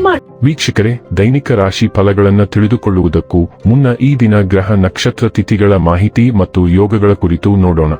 ಮಾಡಿ ವೀಕ್ಷಕರೇ, ದೈನಿಕ ರಾಶಿ ಫಲಗಳನ್ನು ತಿಳಿದುಕೊಳ್ಳುವುದಕ್ಕೂ ಮುನ್ನ ಈ ದಿನ ಗ್ರಹ ನಕ್ಷತ್ರ ತಿಥಿಗಳ ಮಾಹಿತಿ ಮತ್ತು ಯೋಗಗಳ ಕುರಿತು ನೋಡೋಣ.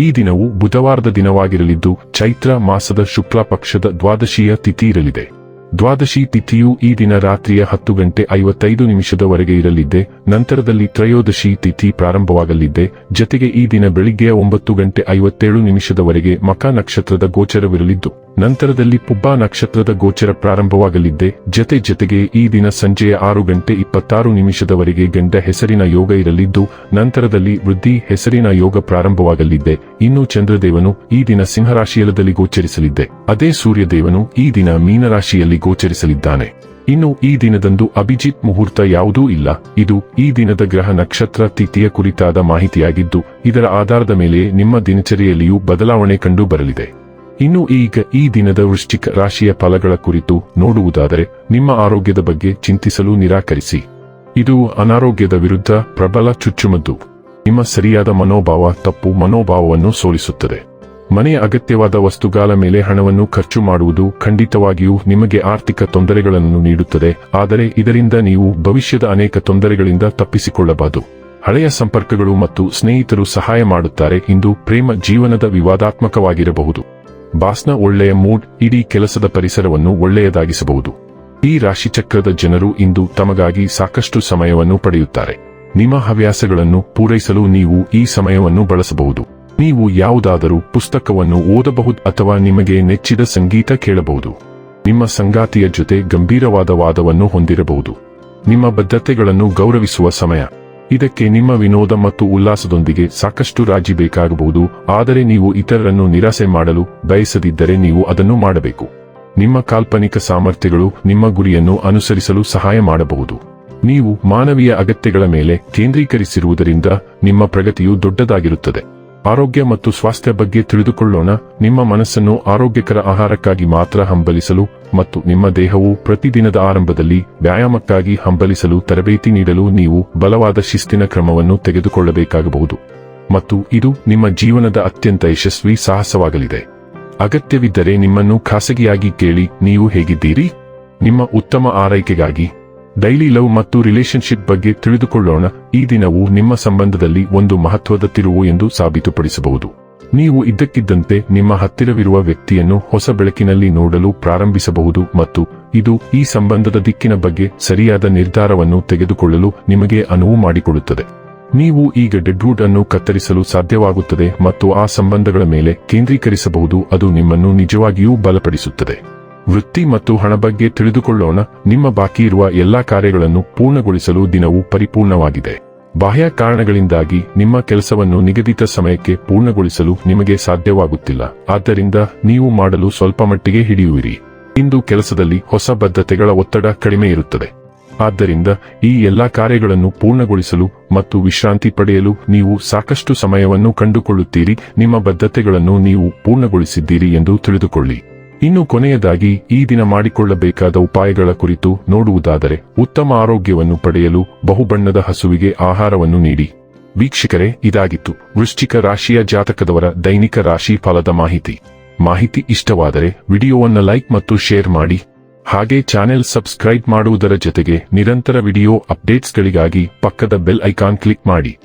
ಈ ದಿನವು ಬುಧವಾರದ ದಿನವಾಗಿರಲಿದ್ದು, ಚೈತ್ರ ಮಾಸದ ಶುಕ್ಲ ಪಕ್ಷದ ದ್ವಾದಶಿಯ ತಿಥಿ ಇರಲಿದೆ. ದ್ವಾದಶಿ ತಿಥಿಯು ಈ ದಿನ ರಾತ್ರಿಯ ಹತ್ತು ಗಂಟೆ ಐವತ್ತೈದು ನಿಮಿಷದವರೆಗೆ ಇರಲಿದ್ದೆ, ನಂತರದಲ್ಲಿ ತ್ರಯೋದಶಿ ತಿಥಿ ಪ್ರಾರಂಭವಾಗಲಿದ್ದೆ, ಜತೆಗೆ ಈ ದಿನ ಬೆಳಿಗ್ಗೆಯ ಒಂಬತ್ತು ಗಂಟೆ ಐವತ್ತೇಳು ನಿಮಿಷದವರೆಗೆ ಮಕ ನಕ್ಷತ್ರದ ಗೋಚರವಿರಲಿದ್ದು. ನಂತರದಲ್ಲಿ ಪುಬ್ಬಾ ನಕ್ಷತ್ರದ ಗೋಚರ ಪ್ರಾರಂಭವಾಗಲಿದ್ದೆ. ಜತೆ ಜತೆಗೆ ಈ ದಿನ ಸಂಜೆಯ ಆರು ಗಂಟೆ ಇಪ್ಪತ್ತಾರು ನಿಮಿಷದವರೆಗೆ ಗಂಡ ಹೆಸರಿನ ಯೋಗ ಇರಲಿದ್ದು, ನಂತರದಲ್ಲಿ ವೃದ್ಧಿ ಹೆಸರಿನ ಯೋಗ ಪ್ರಾರಂಭವಾಗಲಿದ್ದೆ. ಇನ್ನು ಚಂದ್ರದೇವನು ಈ ದಿನ ಸಿಂಹರಾಶಿಯಲದಲ್ಲಿ ಗೋಚರಿಸಲಿದ್ದೆ. ಅದೇ ಸೂರ್ಯದೇವನು ಈ ದಿನ ಮೀನರಾಶಿಯಲ್ಲಿ ಗೋಚರಿಸಲಿದ್ದಾನೆ. ಇನ್ನು ಈ ದಿನದಂದು ಅಭಿಜಿತ್ ಮುಹೂರ್ತ ಯಾವುದೂ ಇಲ್ಲ. ಇದು ಈ ದಿನದ ಗ್ರಹ ನಕ್ಷತ್ರ ತಿಥಿಯ ಕುರಿತಾದ ಮಾಹಿತಿಯಾಗಿದ್ದು, ಇದರ ಆಧಾರದ ಮೇಲೆ ನಿಮ್ಮ ದಿನಚರಿಯಲ್ಲಿಯೂ ಬದಲಾವಣೆ ಕಂಡು ಬರಲಿದೆ. ಇನ್ನು ಈಗ ಈ ದಿನದ ವೃಶ್ಚಿಕ ರಾಶಿಯ ಫಲಗಳ ಕುರಿತು ನೋಡುವುದಾದರೆ, ನಿಮ್ಮ ಆರೋಗ್ಯದ ಬಗ್ಗೆ ಚಿಂತಿಸಲು ನಿರಾಕರಿಸಿ. ಇದು ಅನಾರೋಗ್ಯದ ವಿರುದ್ಧ ಪ್ರಬಲ ಚುಚ್ಚುಮದ್ದು. ನಿಮ್ಮ ಸರಿಯಾದ ಮನೋಭಾವ ತಪ್ಪು ಮನೋಭಾವವನ್ನು ಸೋಲಿಸುತ್ತದೆ. ಮನೆಯ ಅಗತ್ಯವಾದ ವಸ್ತುಗಳ ಮೇಲೆ ಹಣವನ್ನು ಖರ್ಚು ಮಾಡುವುದು ಖಂಡಿತವಾಗಿಯೂ ನಿಮಗೆ ಆರ್ಥಿಕ ತೊಂದರೆಗಳನ್ನು ನೀಡುತ್ತದೆ, ಆದರೆ ಇದರಿಂದ ನೀವು ಭವಿಷ್ಯದ ಅನೇಕ ತೊಂದರೆಗಳಿಂದ ತಪ್ಪಿಸಿಕೊಳ್ಳಬಹುದು ಹಳೆಯ ಸಂಪರ್ಕಗಳು ಮತ್ತು ಸ್ನೇಹಿತರು ಸಹಾಯ ಮಾಡುತ್ತಾರೆ ಇಂದು ಪ್ರೇಮ ಜೀವನದ ವಿವಾದಾತ್ಮಕವಾಗಿರಬಹುದು. ಬಾಸ್ನ ಒಳ್ಳೆಯ ಮೂಡ್ ಇಡೀ ಕೆಲಸದ ಪರಿಸರವನ್ನು ಒಳ್ಳೆಯದಾಗಿಸಬಹುದು. ಈ ರಾಶಿಚಕ್ರದ ಜನರು ಇಂದು ತಮಗಾಗಿ ಸಾಕಷ್ಟು ಸಮಯವನ್ನು ಪಡೆಯುತ್ತಾರೆ. ನಿಮ್ಮ ಹವ್ಯಾಸಗಳನ್ನು ಪೂರೈಸಲು ನೀವು ಈ ಸಮಯವನ್ನು ಬಳಸಬಹುದು. ನೀವು ಯಾವುದಾದರೂ ಪುಸ್ತಕವನ್ನು ಓದಬಹುದು ಅಥವಾ ನಿಮಗೆ ನೆಚ್ಚಿದ ಸಂಗೀತ ಕೇಳಬಹುದು. ನಿಮ್ಮ ಸಂಗಾತಿಯ ಜೊತೆ ಗಂಭೀರವಾದ ವಾದವನ್ನು ಹೊಂದಿರಬಹುದು. ನಿಮ್ಮ ಬದ್ಧತೆಗಳನ್ನು ಗೌರವಿಸುವ ಸಮಯ. ಇದಕ್ಕೆ ನಿಮ್ಮ ವಿನೋದ ಮತ್ತು ಉಲ್ಲಾಸದೊಂದಿಗೆ ಸಾಕಷ್ಟು ರಾಜಿ ಬೇಕಾಗಬಹುದು, ಆದರೆ ನೀವು ಇತರರನ್ನು ನಿರಾಸೆ ಮಾಡಲು ಬಯಸದಿದ್ದರೆ ನೀವು ಅದನ್ನು ಮಾಡಬೇಕು. ನಿಮ್ಮ ಕಾಲ್ಪನಿಕ ಸಾಮರ್ಥ್ಯಗಳು ನಿಮ್ಮ ಗುರಿಯನ್ನು ಅನುಸರಿಸಲು ಸಹಾಯ ಮಾಡಬಹುದು. ನೀವು ಮಾನವೀಯ ಅಗತ್ಯಗಳ ಮೇಲೆ ಕೇಂದ್ರೀಕರಿಸಿರುವುದರಿಂದ ನಿಮ್ಮ ಪ್ರಗತಿಯು ದೊಡ್ಡದಾಗಿರುತ್ತದೆ. ಆರೋಗ್ಯ ಮತ್ತು ಸ್ವಾಸ್ಥ್ಯ ಬಗ್ಗೆ ತಿಳಿದುಕೊಳ್ಳೋಣ. ನಿಮ್ಮ ಮನಸ್ಸನ್ನು ಆರೋಗ್ಯಕರ ಆಹಾರಕ್ಕಾಗಿ ಮಾತ್ರ ಹಂಬಲಿಸಲು ಮತ್ತು ನಿಮ್ಮ ದೇಹವು ಪ್ರತಿದಿನದ ಆರಂಭದಲ್ಲಿ ವ್ಯಾಯಾಮಕ್ಕಾಗಿ ಹಂಬಲಿಸಲು ತರಬೇತಿ ನೀಡಲು ನೀವು ಬಲವಾದ ಶಿಸ್ತಿನ ಕ್ರಮವನ್ನು ತೆಗೆದುಕೊಳ್ಳಬೇಕಾಗಬಹುದು. ಮತ್ತು ಇದು ನಿಮ್ಮ ಜೀವನದ ಅತ್ಯಂತ ಯಶಸ್ವಿ ಸಾಹಸವಾಗಲಿದೆ. ಅಗತ್ಯವಿದ್ದರೆ ನಿಮ್ಮನ್ನು ಖಾಸಗಿಯಾಗಿ ಕೇಳಿ, ನೀವು ಹೇಗಿದ್ದೀರಿ? ನಿಮ್ಮ ಉತ್ತಮ ಆರೈಕೆಗಾಗಿ ಡೈಲಿ ಲವ್ ಮತ್ತು ರಿಲೇಶನ್ಶಿಪ್ ಬಗ್ಗೆ ತಿಳಿದುಕೊಳ್ಳೋಣ. ಈ ದಿನವು ನಿಮ್ಮ ಸಂಬಂಧದಲ್ಲಿ ಒಂದು ಮಹತ್ವದ ತಿರುವು ಎಂದು ಸಾಬೀತುಪಡಿಸಬಹುದು. ನೀವು ಇದ್ದಕ್ಕಿದ್ದಂತೆ ನಿಮ್ಮ ಹತ್ತಿರವಿರುವ ವ್ಯಕ್ತಿಯನ್ನು ಹೊಸ ಬೆಳಕಿನಲ್ಲಿ ನೋಡಲು ಪ್ರಾರಂಭಿಸಬಹುದು ಮತ್ತು ಇದು ಈ ಸಂಬಂಧದ ದಿಕ್ಕಿನ ಬಗ್ಗೆ ಸರಿಯಾದ ನಿರ್ಧಾರವನ್ನು ತೆಗೆದುಕೊಳ್ಳಲು ನಿಮಗೆ ಅನುವು ಮಾಡಿಕೊಡುತ್ತದೆ. ನೀವು ಈಗ ಡೆಡ್ವುಡ್ ಅನ್ನು ಕತ್ತರಿಸಲು ಸಾಧ್ಯವಾಗುತ್ತದೆ ಮತ್ತು ಆ ಸಂಬಂಧಗಳ ಮೇಲೆ ಕೇಂದ್ರೀಕರಿಸಬಹುದು. ಅದು ನಿಮ್ಮನ್ನು ನಿಜವಾಗಿಯೂ ಬಲಪಡಿಸುತ್ತದೆ. ವೃತ್ತಿ ಮತ್ತು ಹಣ ಬಗ್ಗೆ ತಿಳಿದುಕೊಳ್ಳೋಣ. ನಿಮ್ಮ ಬಾಕಿ ಇರುವ ಎಲ್ಲಾ ಕಾರ್ಯಗಳನ್ನು ಪೂರ್ಣಗೊಳಿಸಲು ದಿನವು ಪರಿಪೂರ್ಣವಾಗಿದೆ. ಬಾಹ್ಯ ಕಾರಣಗಳಿಂದಾಗಿ ನಿಮ್ಮ ಕೆಲಸವನ್ನು ನಿಗದಿತ ಸಮಯಕ್ಕೆ ಪೂರ್ಣಗೊಳಿಸಲು ನಿಮಗೆ ಸಾಧ್ಯವಾಗುತ್ತಿಲ್ಲ. ಆದ್ದರಿಂದ ನೀವು ಮಾಡಲು ಸ್ವಲ್ಪ ಮಟ್ಟಿಗೆ ಹಿಡಿಯುವಿರಿ. ಇಂದು ಕೆಲಸದಲ್ಲಿ ಹೊಸ ಬದ್ಧತೆಗಳ ಒತ್ತಡ ಕಡಿಮೆ ಇರುತ್ತದೆ. ಆದ್ದರಿಂದ ಈ ಎಲ್ಲಾ ಕಾರ್ಯಗಳನ್ನು ಪೂರ್ಣಗೊಳಿಸಲು ಮತ್ತು ವಿಶ್ರಾಂತಿ ಪಡೆಯಲು ನೀವು ಸಾಕಷ್ಟು ಸಮಯವನ್ನು ಕಂಡುಕೊಳ್ಳುತ್ತೀರಿ. ನಿಮ್ಮ ಬದ್ಧತೆಗಳನ್ನು ನೀವು ಪೂರ್ಣಗೊಳಿಸಿದ್ದೀರಿ ಎಂದು ತಿಳಿದುಕೊಳ್ಳಿ. ಇನ್ನು ಕೊನೆಯದಾಗಿ ಈ ದಿನ ಮಾಡಿಕೊಳ್ಳಬೇಕಾದ ಉಪಾಯಗಳ ಕುರಿತು ನೋಡುವುದಾದರೆ ಉತ್ತಮ ಆರೋಗ್ಯವನ್ನು ಪಡೆಯಲು ಬಹುಬಣ್ಣದ ಹಸುವಿಗೆ ಆಹಾರವನ್ನು ನೀಡಿ. ವೀಕ್ಷಕರೇ, ಇದಾಗಿತ್ತು. ವೃಶ್ಚಿಕ ರಾಶಿಯ ಜಾತಕದವರ ದೈನಿಕ ರಾಶಿ ಫಲದ ಮಾಹಿತಿ. ಮಾಹಿತಿ ಇಷ್ಟವಾದರೆ ವಿಡಿಯೋವನ್ನು ಲೈಕ್ ಮತ್ತು ಶೇರ್ ಮಾಡಿ. ಹಾಗೆ ಚಾನೆಲ್ ಸಬ್ಸ್ಕ್ರೈಬ್ ಮಾಡುವುದರ ಜೊತೆಗೆ ನಿರಂತರ ವಿಡಿಯೋ ಅಪ್ಡೇಟ್ಸ್ಗಳಿಗಾಗಿ ಪಕ್ಕದ ಬೆಲ್ ಐಕಾನ್ ಕ್ಲಿಕ್ ಮಾಡಿ.